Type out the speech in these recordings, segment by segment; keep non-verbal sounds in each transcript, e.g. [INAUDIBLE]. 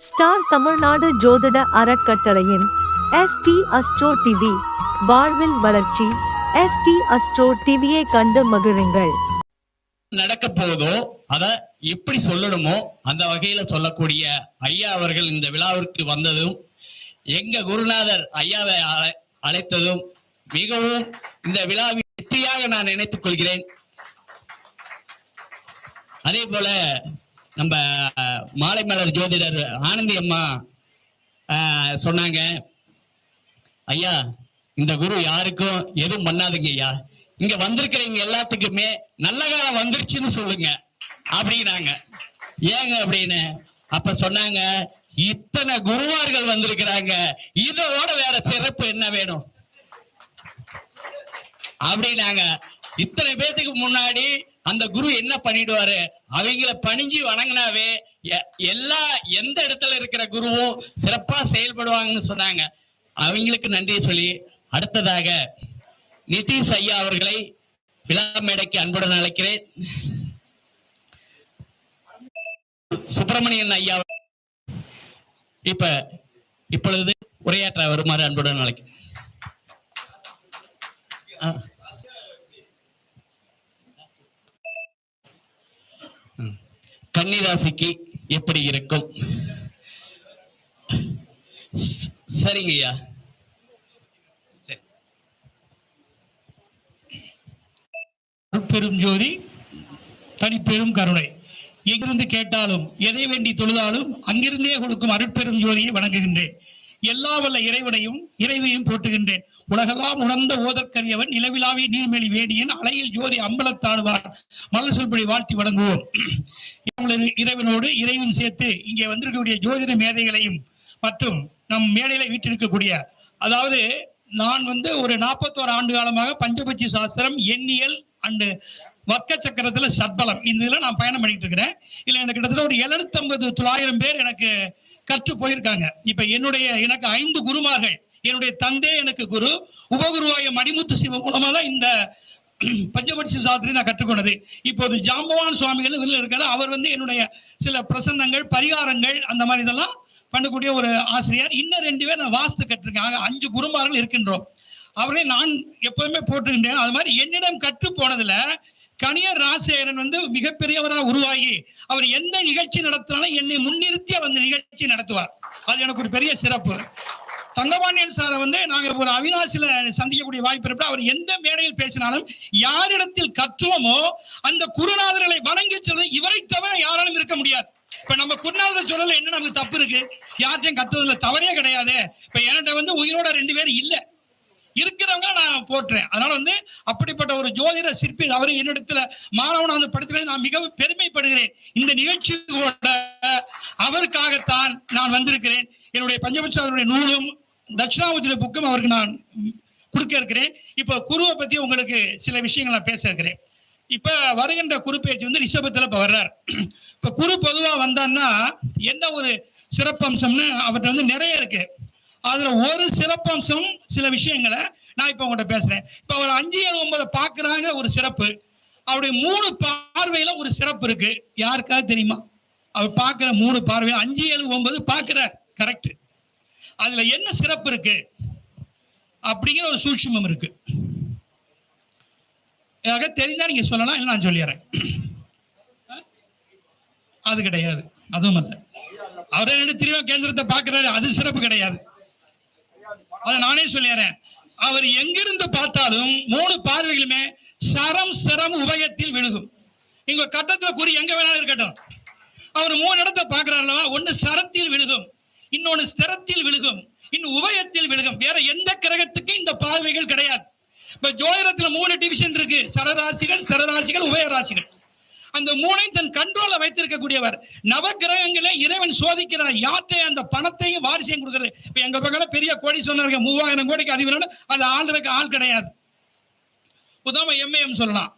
Star Tamil Nadu ஜோதிட அறக்கட்டளையின் ST astro TV வாழ்வில் வளர்ச்சி. எஸ்டி அஸ்ட்ரோ டிவியை கண்டு மகிழுங்கள். நடக்க போகுதோ அத எப்படி சொல்லணுமோ அந்த வகையில சொல்லக்கூடிய ஐயா அவர்கள் இந்த விழாவிற்கு வந்ததும் எங்க குருநாதர் ஐயாவை அழை- அழைத்ததும் மிகவும் இந்த விழாவை வெற்றியாக நான் நினைத்துக் கொள்கிறேன். அதே போல நம்ம மாலை மலர் ஜோதிடர் ஆனந்தி அம்மா சொன்னாங்க ஐயா இந்த குரு யாருக்கும் எதுவும் பண்ணாதுங்க ஐயா. இங்க வந்திருக்கிறவங்க எல்லாத்துக்குமே நல்ல காலம் வந்துருச்சுன்னு சொல்லுங்க அப்படின்னாங்க. ஏங்க அப்படின்னு? அப்ப சொன்னாங்க இத்தனை குருவார்கள் வந்திருக்கிறாங்க. இதோட வேற சிறப்பு என்ன வேணும்? அப்படின்னாங்க. இத்தனை பேத்துக்கு முன்னாடி அந்த குரு என்ன பண்ணிடுவாரு? அவங்கள பணிஞ்சு வணங்கினாவே எ- எல்லா எந்த இடத்துல இருக்கிற குருவும் சிறப்பா செயல்படுவாங்கன்னு சொன்னாங்க. அவங்களுக்கு நன்றி சொல்லி அடுத்ததாக நிதிஷ் ஐயா அவர்களை விழா மேடைக்கு அன்புடன் அழைக்கிறேன். சுப்பிரமணியன் ஐயா இப்ப இப்பொழுது உரையாற்ற வருமாறு அன்புடன் அழைக்கிறேன். கன்னிராசிக்கு எப்படி இருக்கும்? ச- சரிங்க ஐயா அருட்பெரும் ஜோதி தனிப்பெரும் கருணை. எங்கிருந்து கேட்டாலும் எதை வேண்டி தொழுதாலும் அங்கிருந்தே கொடுக்கும் அருட்பெரும் ஜோதியை வணங்குகின்றேன். எல்லா வல்ல இறைவனையும் இறைவையும் போட்டுகின்றேன் உலகெல்லாம் உணர்ந்த ஓதற்கரியவன் நிலவிலாவிய நீர்மேலி வேடியின் அலையில் ஜோதி அம்பலத்தாடுவார் மலர் சொல்படி வாழ்த்தி வழங்குவோம் இறைவனோடு இறைவன் சேர்த்து இங்கே வந்திருக்கக்கூடிய ஜோதிட மேதைகளையும் மற்றும் நம் மேடையில வீட்டிருக்கக்கூடிய அதாவது நான் வந்து ஒரு நாற்பத்தோரு ஆண்டு காலமாக பஞ்சபட்சி சாஸ்திரம் எண்ணியல் அண்டு வர்க்க சக்கரத்துல சத்பலம் இந்த இதுல நான் பயணம் பண்ணிட்டு இருக்கிறேன். இல்ல எனக்கு கிட்டத்தட்ட ஒரு எழுநூத்தம்பது தொள்ளாயிரம் பேர் எனக்கு கற்று போயிருக்காங்க இப்ப என்னுடைய எனக்கு ஐந்து குருமார்கள். என்னுடைய தந்தை எனக்கு குரு. உபகுருவாய மணிமுத்து சிவம் மூலமா தான் இந்த [CLEARS THROAT] பஞ்சபட்சி சாஸ்திரி நான் கற்றுக்கொண்டது. இப்போது ஜாம்பவான் சுவாமிகள் இதில் இருக்கிற அவர் வந்து என்னுடைய சில பிரசன்னங்கள் பரிகாரங்கள் அந்த மாதிரி இதெல்லாம் பண்ணக்கூடிய ஒரு ஆசிரியர். இன்னும் ரெண்டு பேர் நான் வாஸ்து கற்றுருக்கேன் ஆக அஞ்சு குருமார்கள் இருக்கின்றோம். அவரை நான் எப்போதுமே போட்டுக்கின்றேன் அது மாதிரி என்னிடம் கற்று போனதுல கணியர் ராசேரன் வந்து மிகப்பெரியவராக உருவாகி அவர் எந்த நிகழ்ச்சி நடத்தினாலும் என்னை முன்னிறுத்தி அவர் அந்த நிகழ்ச்சி நடத்துவார். அது எனக்கு ஒரு பெரிய சிறப்பு. தங்கபாண்டியன் சாரை வந்து நாங்க ஒரு அவினாசில சந்திக்கக்கூடிய வாய்ப்பு இருப்பா அவர் எந்த மேடையில் பேசினாலும் யாரிடத்தில் கற்றோமோ அந்த குருநாதர்களை வணங்கி சொல்றது இவரை தவிர யாராலும் இருக்க முடியாது. இப்ப நம்ம குருநாதர் சொல்லல என்ன நமக்கு தப்பு இருக்கு? யார்ட்டையும் கத்துவதுல தவறே கிடையாது. இப்ப என்கிட்ட வந்து உயிரோட ரெண்டு பேர் இல்லை. இருக்கிறவங்க நான் போட்டுறேன் அதனால வந்து அப்படிப்பட்ட ஒரு ஜோதிட சிற்பி அவர் என்னிடத்துல மாணவனா வந்து படுத்துறது நான் மிகவும் பெருமைப்படுகிறேன். இந்த நிகழ்ச்சியோட அவருக்காகத்தான் நான் வந்திருக்கிறேன். என்னுடைய பஞ்சபட்சாவுடைய நூலும் தட்சிணாமூர்த்திய புக்கும் அவருக்கு நான் கொடுக்க இருக்கிறேன். இப்போ குருவை பத்தி உங்களுக்கு சில விஷயங்கள் நான் பேச இருக்கிறேன். இப்ப வருகின்ற குரு பேச்சு வந்து ரிஷபத்துல இப்ப வர்றார். இப்ப குரு பொதுவா வந்தான்னா என்ன ஒரு சிறப்பம்சம்னு அவர்கிட்ட வந்து நிறைய இருக்கு. அதுல ஒரு சிறப்பம்சம் சில விஷயங்களை நான் இப்ப உங்கள்கிட்ட பேசுறேன். இப்ப அவர் அஞ்சு ஏழு ஒன்பதை பாக்குறாங்க ஒரு சிறப்பு. அவருடைய மூணு பார்வையில ஒரு சிறப்பு இருக்கு. யாருக்காவது தெரியுமா? அவர் பார்க்கிற மூணு பார்வை அஞ்சு ஏழு ஒன்பது பார்க்கிறார் கரெக்ட் அதுல என்ன சிறப்பு இருக்கு? அப்படிங்கிற ஒரு சூட்சுமம் இருக்கு. யாருக்காவது தெரிந்தா நீங்க சொல்லலாம் இல்லை நான் சொல்லிடுறேன். அது கிடையாது. அதுவும் இல்லை. அவரே ரெண்டு திருவா கேந்திரத்தை பார்க்கிறாரு அது சிறப்பு கிடையாது. அதை நானே சொல்லிடுறேன். அவர் எங்கிருந்து பார்த்தாலும் மூணு பார்வைகளுமே சரம் சிரம் உபயத்தில் விழுகும். இங்க கட்டத்துல குறி எங்க வேணாலும் இருக்கட்டும். அவர் மூணு இடத்தை பார்க்கிறாருல ஒன்னு சரத்தில் விழுகும் இன்னொன்னு ஸ்திரத்தில் விழுகும் இன்னும் உபயத்தில் விழுகும். வேற எந்த கிரகத்துக்கு இந்த பார்வைகள் கிடையாது. இப்ப ஜோதிடத்துல மூணு டிவிஷன் இருக்கு. சரராசிகள் சரராசிகள் உபயராசிகள். அந்த மூணையும் தன் கண்ட்ரோல வைத்திருக்கக்கூடியவர். நவகிரகங்களை இறைவன் சோதிக்கிறார். யார்கிட்ட அந்த பணத்தையும் வாரிசையும் கொடுக்குறது? இப்ப எங்க பக்கம் பெரிய கோடி சொன்னாங்க மூவாயிரம் கோடிக்கு அதிபர் அது ஆள்றதுக்கு ஆள் கிடையாது. உதாம எம்ஏஎம் சொல்லலாம்.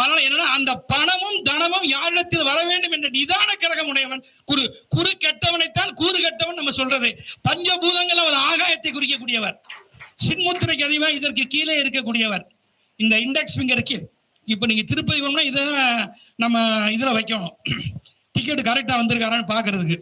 அதனால என்னன்னா அந்த பணமும் தனமும் யாரிடத்தில் வர வேண்டும் என்ற நிதான கிரகம் உடையவன் குரு. குரு கெட்டவனைத்தான் கூறு கெட்டவன் நம்ம சொல்றது. பஞ்சபூதங்கள் அவர் ஆகாயத்தை குறிக்கக்கூடியவர். சின்முத்திரைக்கு அதிகமாக இதற்கு கீழே இருக்கக்கூடியவர். இந்த இண்டெக்ஸ் ஃபிங்கருக்கு இப்போ நீங்கள் திருப்பதி போனோம்னா இதை நம்ம இதில் வைக்கணும். டிக்கெட் கரெக்டாக வந்திருக்காரான்னு பார்க்கறதுக்கு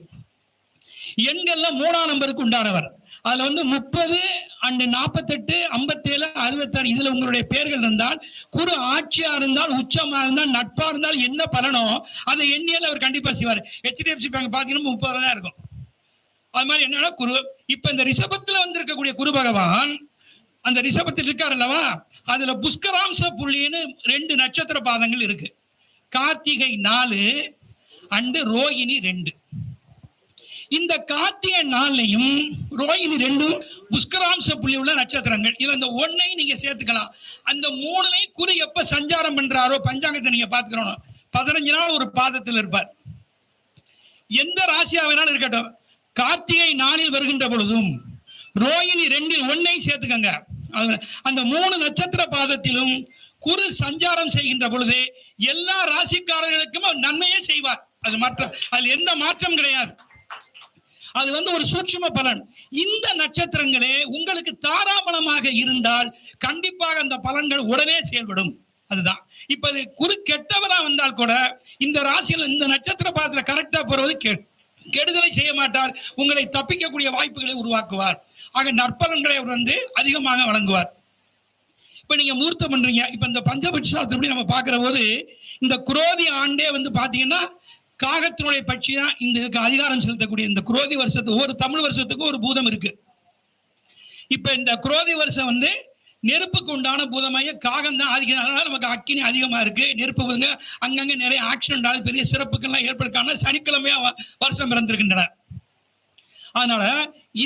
எண்கள்லாம் மூணாம் நம்பருக்கு உண்டானவர்? அதில் வந்து முப்பது அண்டு நாற்பத்தெட்டு ஐம்பத்தேழு அறுபத்தாறு இதில் உங்களுடைய பேர்கள் இருந்தால் குரு ஆட்சியாக இருந்தால் உச்சமாக இருந்தால் நட்பாக இருந்தால் என்ன பலனோ அதை எண்ணியல் அவர் கண்டிப்பாக செய்வார். ஹெச்டிஎஃப்சி பேங்க் பார்த்தீங்கன்னா முப்பது தான் இருக்கும். அது மாதிரி என்னன்னா குரு இப்போ இந்த ரிஷபத்தில் வந்திருக்கக்கூடிய குரு பகவான் அந்த ரிஷபத்தில் இருக்கார் அல்லவா? அதுல புஷ்கராம்ச புள்ளின்னு ரெண்டு நட்சத்திர பாதங்கள் இருக்கு. கார்த்திகை நாலு அண்டு ரோகிணி ரெண்டு. இந்த கார்த்திகை நாள்லையும் ரோஹிணி ரெண்டும் புஷ்கராம்ச புள்ளி உள்ள நட்சத்திரங்கள். இதுல அந்த ஒன்னையும் நீங்க சேர்த்துக்கலாம். அந்த மூணுலையும் குரு எப்ப சஞ்சாரம் பண்றாரோ பஞ்சாங்கத்தை நீங்க பாத்துக்கணும் பதினஞ்சு நாள் ஒரு பாதத்தில் இருப்பார். எந்த ராசியா வேணாலும் இருக்கட்டும். கார்த்திகை நாளில் வருகின்ற பொழுதும் ரோயினி ரெண்டில் ஒன்னை சேர்த்துக்கங்க. அது- அந்த மூணு நட்சத்திர பாதத்திலும் குரு சஞ்சாரம் செய்கின்ற பொழுது எல்லா ராசிக்காரர்களுக்கும் நன்மையே செய்வார். அது மாற்றம் அதில் எந்த மாற்றம் கிடையாது. அது வந்து ஒரு சூட்சும பலன். இந்த நட்சத்திரங்களே உங்களுக்கு தாராபலமாக இருந்தால் கண்டிப்பாக அந்த பலன்கள் உடனே செயல்படும். அதுதான். இப்ப அது குரு கெட்டவரா வந்தால் கூட இந்த ராசியில் இந்த நட்சத்திர பாதத்துல கரெக்டா போறது கெ- கெடுதலை செய்ய மாட்டார். உங்களை தப்பிக்கக்கூடிய வாய்ப்புகளை உருவாக்குவார். ஆக நற்பலன்களை அவர் வந்து அதிகமாக வழங்குவார். இப்ப நீங்க மூர்த்தம் பண்றீங்க. இப்ப இந்த பஞ்சபட்ச சாஸ்திரப்படி நம்ம பார்க்கிற போது இந்த குரோதி ஆண்டே வந்து பாத்தீங்கன்னா காகத்தினுடைய பட்சி தான் இந்த அதிகாரம் செலுத்தக்கூடிய இந்த குரோதி வருஷத்துக்கு ஒரு தமிழ் வருஷத்துக்கு ஒரு பூதம் இருக்கு. இப்ப இந்த குரோதி வருஷம் வந்து நெருப்புக்கு உண்டான பூதமாக காகம் தான் அதிகம் அதனால நமக்கு அக்கினி அதிகமா இருக்கு. நெருப்பு வந்து அங்கங்க நிறைய ஆக்சிடென்ட் ஆகுது பெரிய சிறப்புக்கெல்லாம் ஏற்படுக்கான சனிக்கிழமையா வருஷம் பிறந்திருக்கின்றன. அதனால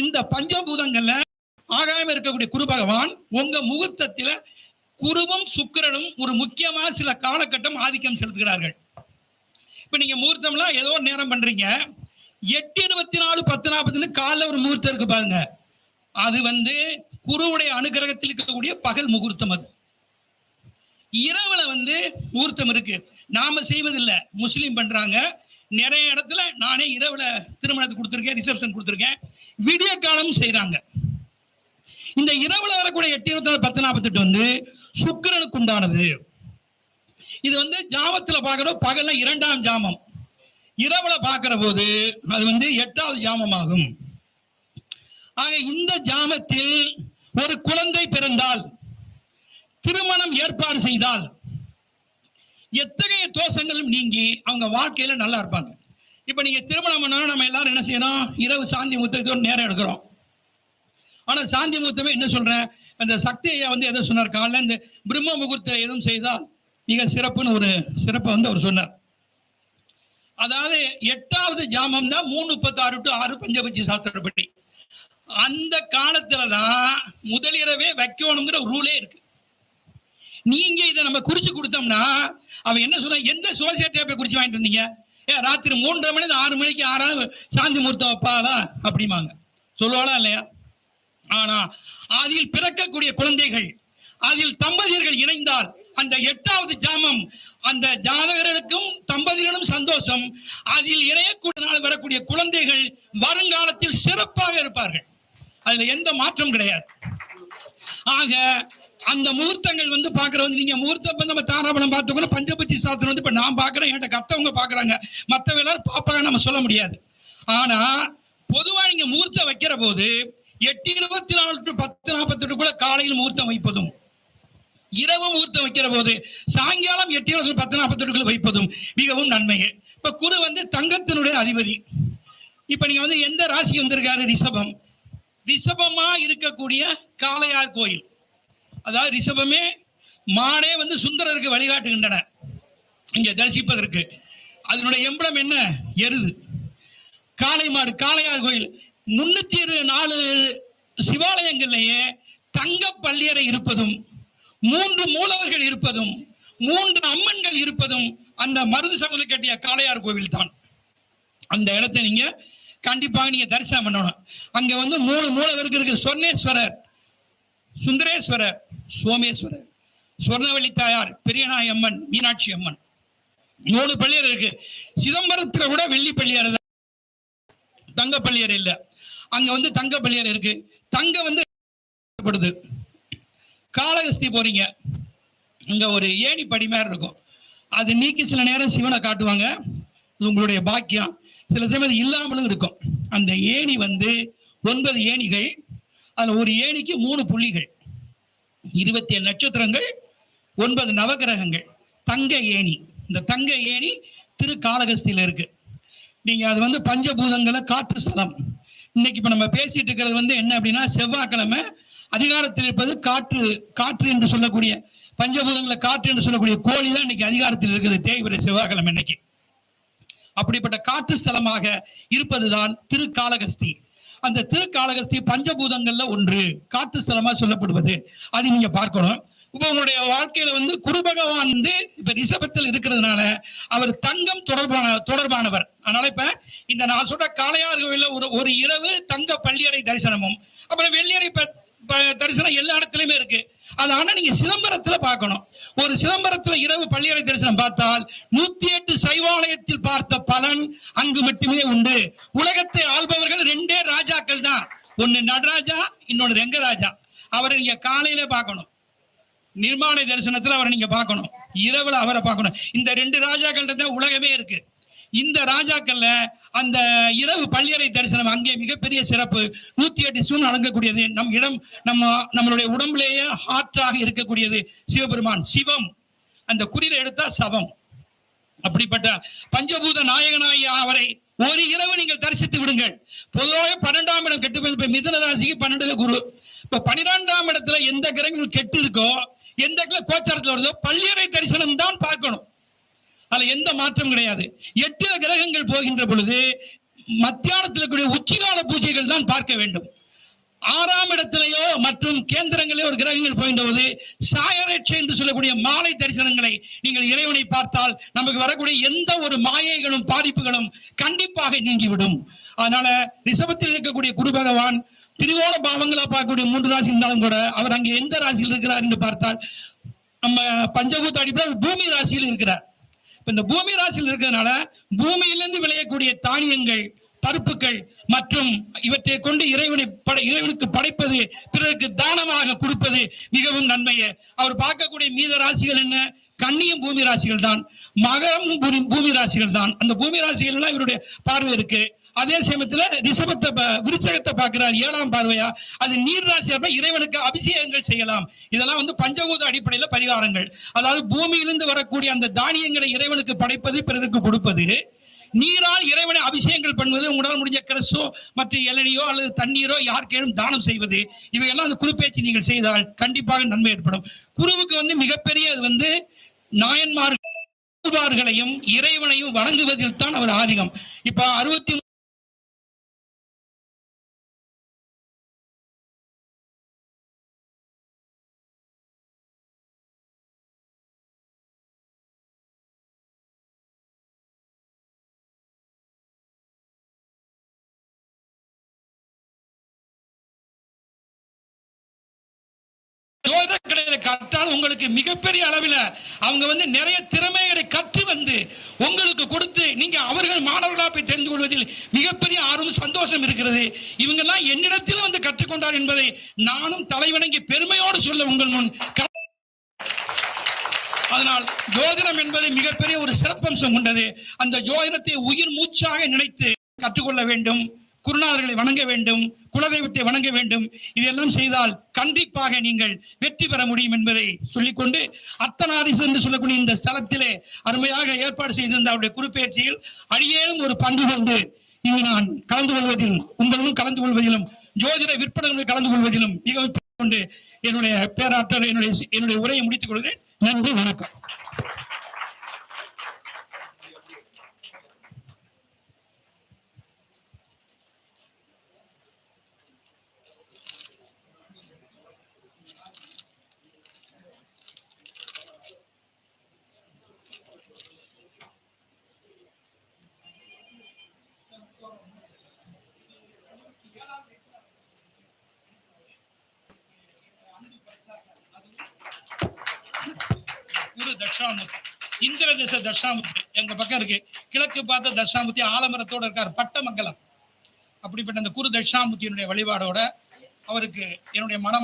இந்த பஞ்சபூதங்கள்ல ஆகாயம் இருக்கக்கூடிய குரு பகவான் உங்க முகூர்த்தத்தில குருவும் சுக்கிரனும் ஒரு முக்கியமான சில காலகட்டம் ஆதிக்கம் செலுத்துகிறார்கள். இப்ப நீங்க முகூர்த்தம்லாம் ஏதோ ஒரு நேரம் பண்றீங்க. எட்டு இருபத்தி நாலு பத்து நாற்பதுன்னு காலைல ஒரு முகூர்த்தம் இருக்கு பாருங்க. அது வந்து குருவுடைய அனுகிரகத்தில் இருக்கக்கூடிய பகல் முகூர்த்தம் அது. இரவுல வந்து முகூர்த்தம் இருக்கு. நாம செய்வதில்லை. முஸ்லீம் பண்றாங்க. நிறைய இடத்துல நானே இரவுல திருமணத்துக்கு கொடுத்துருக்கேன் ரிசப்ஷன் கொடுத்துருக்கேன். விடிய காலம் செய்யறாங்க இந்த இரவுல வரக்கூடிய எட்டு இருபத்தி நாலு பத்து நாற்பத்தெட்டு வந்து சுக்கிரனுக்கு உண்டானது. இது வந்து ஜாமத்துல பாக்குறோம் பகல்ல இரண்டாம் ஜாமம். இரவுல பாக்குற போது அது வந்து எட்டாவது ஜாமமாகும். ஆக இந்த ஜாமத்தில் ஒரு குழந்தை பிறந்தால் திருமணம் ஏற்பாடு செய்தால் எத்தகைய தோஷங்களும் நீங்கி அவங்க வாழ்க்கையில நல்லா இருப்பாங்க. இப்ப நீங்க திருமணம் பண்ணணும் நம்ம எல்லாரும் என்ன செய்யணும்? இரவு சாந்தி முத்தத்தோடு நேரம் எடுக்கிறோம். ஆனா சாந்தி முத்தமே என்ன சொல்றேன் அந்த சக்தி ஐயா வந்து எதை சொன்னார் காலைல இந்த பிரம்ம முகூர்த்த எதுவும் செய்தால் மிக சிறப்புன்னு ஒரு சிறப்பை வந்து அவர் சொன்னார். அதாவது எட்டாவது ஜாமம் தான் மூணு முப்பத்தாறு டு ஆறு பஞ்சபட்சி சாஸ்திரப்படி. அந்த காலத்துல தான் முதலிரவே வைக்கணுங்கிற ரூலே இருக்கு. நீங்க இதை நம்ம குறிச்சு கொடுத்தோம்னா அவன் என்ன சொன்ன எந்த சோசியட்டியா போய் குறிச்சு வாங்கிட்டு வந்தீங்க? ஏ ராத்திரி மூன்றரை மணி ஆறு மணிக்கு ஆறாவது சாந்தி முகூர்த்தம் வைப்பாளா? அப்படிமாங்க சொல்லுவாளா இல்லையா? ஆனா அதில் பிறக்கக்கூடிய குழந்தைகள் அதில் தம்பதியர்கள் இணைந்தால் அந்த எட்டாவது ஜாமம் அந்த ஜாதகர்களுக்கும் தம்பதியர்களும் சந்தோஷம் அதில் இணையக்கூடிய நாள் வரக்கூடிய குழந்தைகள் வருங்காலத்தில் சிறப்பாக இருப்பார்கள். அதுல எந்த மாற்றம் கிடையாது. ஆக அந்த முகூர்த்தங்கள் வந்து பாக்குறது நீங்க முகூர்த்தம் நம்ம தாராபணம் பார்த்துக்கணும் பஞ்சபட்சி சாஸ்திரம் வந்து இப்ப நான் பாக்குறேன் என்கிட்ட கத்தவங்க பாக்குறாங்க மத்தவங்க எல்லாரும் பாப்பாங்க நம்ம சொல்ல முடியாது. ஆனா பொதுவா நீங்க முகூர்த்தம் வைக்கிற போது எட்டு இருபத்தி நாலு டு பத்து நாற்பத்தெட்டு கூட காலையில் முகூர்த்தம் வைப்பதும் இரவு முகூர்த்தம் வைக்கிற போது சாயங்காலம் எட்டு இருபத்தி பத்து நாற்பத்தெட்டுக்குள்ள வைப்பதும் மிகவும் நன்மையே இப்ப குரு வந்து தங்கத்தினுடைய அதிபதி. இப்ப நீங்க வந்து எந்த ராசி வந்திருக்காரு? ரிஷபம். ரிஷபமா இருக்கக்கூடிய காளையார் கோயில். அதாவது ரிஷபமே மாடே வந்து சுந்தரருக்கு வழிகாட்டுகின்றன. இங்க தரிசிப்பதற்கு. அதனுடைய எம்பளம் என்ன? எருது. காளை மாடு காளையார் கோயில். முன்னூத்தி இரு நாலு சிவாலயங்கள்லேயே தங்க பள்ளியறை இருப்பதும் மூன்று மூலவர்கள் இருப்பதும் மூன்று அம்மன்கள் இருப்பதும் அந்த மருது சகோதரி கட்டிய காளையார் கோவில் தான் அந்த இடத்தை நீங்க கண்டிப்பாக நீங்க தரிசனம் பண்ணணும். அங்க வந்து மூணு மூலவருக்கு இருக்கு. சொர்ணேஸ்வரர் சுந்தரேஸ்வரர் சோமேஸ்வரர். சொர்ணவள்ளி தாயார் பெரியநாய் அம்மன் மீனாட்சி அம்மன். மூணு பள்ளியர் இருக்கு. சிதம்பரத்துல கூட வெள்ளி பள்ளியார் தங்க பள்ளியர் இல்ல. அங்க வந்து தங்க பள்ளியர் இருக்கு. தங்க வந்து காலகஸ்தி போறீங்க. இங்க ஒரு ஏணி படி மாதிரி இருக்கும். அது நீக்கி சில நேரம் சிவனை காட்டுவாங்க. இது உங்களுடைய பாக்கியம். சில சமயம் அது இல்லாமலும் இருக்கும். அந்த ஏணி வந்து ஒன்பது ஏணிகள் அதில் ஒரு ஏணிக்கு மூணு புள்ளிகள். இருபத்தி ஏழு நட்சத்திரங்கள் ஒன்பது நவகிரகங்கள் தங்க ஏணி. இந்த தங்க ஏணி திரு காலகஸ்தியில் இருக்கு. நீங்கள் அது வந்து பஞ்சபூதங்களை காற்று ஸ்தலம். இன்னைக்கு இப்போ நம்ம பேசிட்டு இருக்கிறது வந்து என்ன அப்படின்னா செவ்வாய்க்கிழமை அதிகாரத்தில் இருப்பது காற்று காற்று என்று சொல்லக்கூடிய பஞ்சபூதங்களை காற்று என்று சொல்லக்கூடிய கோழி தான் இன்னைக்கு அதிகாரத்தில் இருக்குது. தேய்பிரை செவ்வாய்க்கிழமை இன்னைக்கு. அப்படிப்பட்ட காற்று ஸ்தலமாக இருப்பதுதான் திருக்காலகஸ்தி. அந்த திருக்காளகஸ்தி பஞ்சபூதங்கள்ல ஒன்று. காற்று ஸ்தலமா சொல்லப்படுவது. அது நீங்க பார்க்கணும். இப்ப உங்களுடைய வாழ்க்கையில வந்து குரு பகவான் வந்து இப்ப ரிஷபத்தில் இருக்கிறதுனால அவர் தங்கம் தொடர்பான தொடர்பானவர். அதனால இப்ப இந்த நான் சொல்ற காளையார் கோயில ஒரு ஒரு இரவு தங்க பள்ளியறை தரிசனமும் அப்புறம் வெள்ளியறை ப- தரிசனம் எல்லா இடத்துலயுமே இருக்கு. அது ஆனா நீங்க சிதம்பரத்துல பார்க்கணும். ஒரு சிதம்பரத்துல இரவு பள்ளியறை தரிசனம் பார்த்தால் நூத்தி எட்டு சைவாலயத்தில் பார்த்த பலன் அங்கு மட்டுமே உண்டு. உலகத்தை ஆள்பவர்கள் ரெண்டே ராஜாக்கள் தான். ஒன்னு நடராஜா இன்னொன்னு ரெங்கராஜா. அவரை நீங்க காலையில பார்க்கணும். நிர்மாண தரிசனத்துல அவரை நீங்க பார்க்கணும். இரவுல அவரை பார்க்கணும். இந்த ரெண்டு ராஜாக்கள்கிட்ட தான் உலகமே இருக்கு. இந்த ராஜாக்கள்ல அந்த இரவு பள்ளியறை தரிசனம் அங்கே மிகப்பெரிய சிறப்பு. நூத்தி எட்டு சூன் அடங்கக்கூடியது. நம் இடம் நம்ம நம்மளுடைய உடம்புலேயே ஹார்ட்டாக இருக்கக்கூடியது. சிவபெருமான் சிவம். அந்த குறியில எடுத்தா சவம். அப்படிப்பட்ட பஞ்சபூத நாயகனாகிய அவரை ஒரு இரவு நீங்கள் தரிசித்து விடுங்கள். பொதுவாக பன்னெண்டாம் இடம் கெட்டு இப்ப மிதுன ராசிக்கு பன்னெண்டுல குரு. இப்ப பன்னிரெண்டாம் இடத்துல எந்த கிரகங்கள் கெட்டு இருக்கோ எந்த கோச்சாரத்தில் வருதோ பள்ளியறை தரிசனம் தான் பார்க்கணும். அதுல எந்த மாற்றம் கிடையாது. எட்டு கிரகங்கள் போகின்ற பொழுது மத்தியானத்தில் கூடிய உச்சிகால பூஜைகள் தான் பார்க்க வேண்டும். ஆறாம் இடத்திலேயோ மற்றும் கேந்திரங்களிலோ ஒரு கிரகங்கள் போகின்றபோது சாயரட்சை என்று சொல்லக்கூடிய மாலை தரிசனங்களை நீங்கள் இறைவனை பார்த்தால் நமக்கு வரக்கூடிய எந்த ஒரு மாயைகளும் பாதிப்புகளும் கண்டிப்பாக நீங்கிவிடும். அதனால ரிஷபத்தில் இருக்கக்கூடிய குரு பகவான் திரிகோண பாவங்களா பார்க்கக்கூடிய மூன்று ராசி இருந்தாலும் கூட அவர் அங்கே எந்த ராசியில் இருக்கிறார் என்று பார்த்தால் நம்ம பஞ்சபூத்த அடிப்படையில் பூமி ராசியில் இருக்கிறார். இப்போ இந்த பூமி ராசியில் இருக்கிறதுனால பூமியிலிருந்து விளையக்கூடிய தானியங்கள் பருப்புகள் மற்றும் இவற்றை கொண்டு இறைவனை படை இறைவனுக்கு படைப்பது பிறருக்கு தானமாக கொடுப்பது மிகவும் நன்மையே. அவர் பார்க்கக்கூடிய மீத ராசிகள் என்ன? கன்னியும் பூமி ராசிகள் தான். மகரமும் பூமி- பூமி ராசிகள் தான். அந்த பூமி ராசிகள் எல்லாம் இவருடைய பார்வை இருக்கு. அதே சமயத்துல ரிஷபத்தை விருச்சகத்தை பார்க்கிறார். ஏழாம் பார்வையா? அது நீர் ராசியா இறைவனுக்கு அபிஷேகங்கள் செய்யலாம். இதெல்லாம் வந்து பஞ்சபூத அடிப்படையில பரிகாரங்கள். அதாவது பூமியிலிருந்து வரக்கூடிய அந்த தானியங்களை இறைவனுக்கு படைப்பது பிறருக்கு கொடுப்பது. நீரால் இறைவனை அபிஷேகங்கள் பண்ணுவது உங்களால் முடிஞ்ச கிரஸோ மற்ற இளநியோ அல்லது தண்ணீரோ யாருக்கேனும் தானம் செய்வது. இவையெல்லாம் அந்த குறிப்பேச்சு நீங்கள் செய்தால் கண்டிப்பாக நன்மை ஏற்படும். குருவுக்கு வந்து மிகப்பெரிய அது வந்து நாயன்மார்கள் இறைவனையும் வணங்குவதில் தான் அவர் ஆதிகம் இப்ப அறுபத்தி உங்களுக்கு மிகப்பெரிய அளவில் அவங்க வந்து நிறைய திறமைகளை கற்று வந்து உங்களுக்கு கொடுத்து நீங்க அவர்கள் மாணவர்களாக போய் தெரிந்து கொள்வதில் மிகப்பெரிய ஆர்வம் சந்தோஷம் இருக்கிறது. இவங்கெல்லாம் என்னிடத்திலும் வந்து கற்றுக்கொண்டார் என்பதை நானும் தலைவணங்கி பெருமையோடு சொல்ல உங்கள் முன் அதனால் ஜோதிடம் என்பது மிகப்பெரிய ஒரு சிறப்பம்சம் கொண்டது. அந்த ஜோதிடத்தை உயிர் மூச்சாக நினைத்து கற்றுக்கொள்ள வேண்டும். குருநாதர்களை வணங்க வேண்டும் குலதெய்வத்தை வணங்க வேண்டும். இதெல்லாம் செய்தால் கண்டிப்பாக நீங்கள் வெற்றி பெற முடியும் என்பதை சொல்லிக்கொண்டு அத்தனாரிசு என்று சொல்லக்கூடிய இந்த ஸ்தலத்திலே அருமையாக ஏற்பாடு செய்திருந்த அவருடைய குறுப்பெயர்ச்சியில் அடியேனும் ஒரு பங்கு கொண்டு இங்கு நான் கலந்து கொள்வதில் உங்களும் கலந்து கொள்வதிலும் ஜோதிட விற்பனைகளில் கலந்து கொள்வதிலும் மிகவும் கொண்டு என்னுடைய பேராற்றல் என்னுடைய என்னுடைய உரையை முடித்துக் கொள்கிறேன். நன்றி வணக்கம். தட்சிணாமூர்த்தி. இந்திர திசை தட்சிணாமூர்த்தி. எங்க பக்கம் இருக்கு. கிழக்கு பார்த்த தட்சிணாமூர்த்தி ஆலமரத்தோட இருக்கார். பட்டமங்கலம் அப்படிப்பட்ட அந்த குரு தட்சிணாமூர்த்தியினுடைய வழிபாடோட அவருக்கு என்னுடைய மனமா